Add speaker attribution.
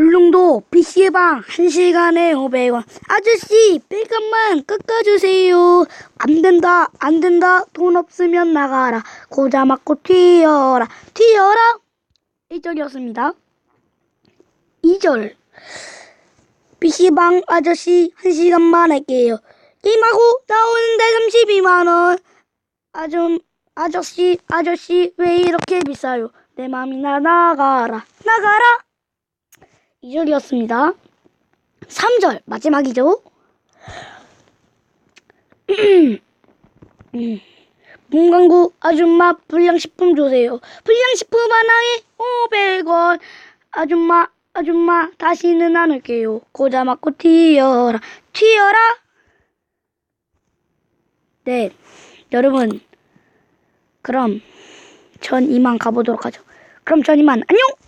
Speaker 1: 울릉도 PC방 1시간에 500원. 아저씨, 100원만 깎아주세요. 안 된다, 안 된다. 돈 없으면 나가라. 고자 맞고 튀어라. 튀어라. 1절이었습니다. 2절. PC방 아저씨 1시간만 할게요. 게임하고 나오는데 32만원. 아줌, 아저씨, 아저씨, 왜 이렇게 비싸요? 내 맘이 나 나가라. 나가라! 2절이었습니다. 3절, 마지막이죠. 음. 문광구 아줌마 불량식품 주세요. 불량식품 하나에 500원. 아줌마, 아줌마, 다시는 안 올게요. 고자 맞고 튀어라. 튀어라! 네, 여러분. 그럼 전 이만 가보도록 하죠. 그럼 전 이만 안녕!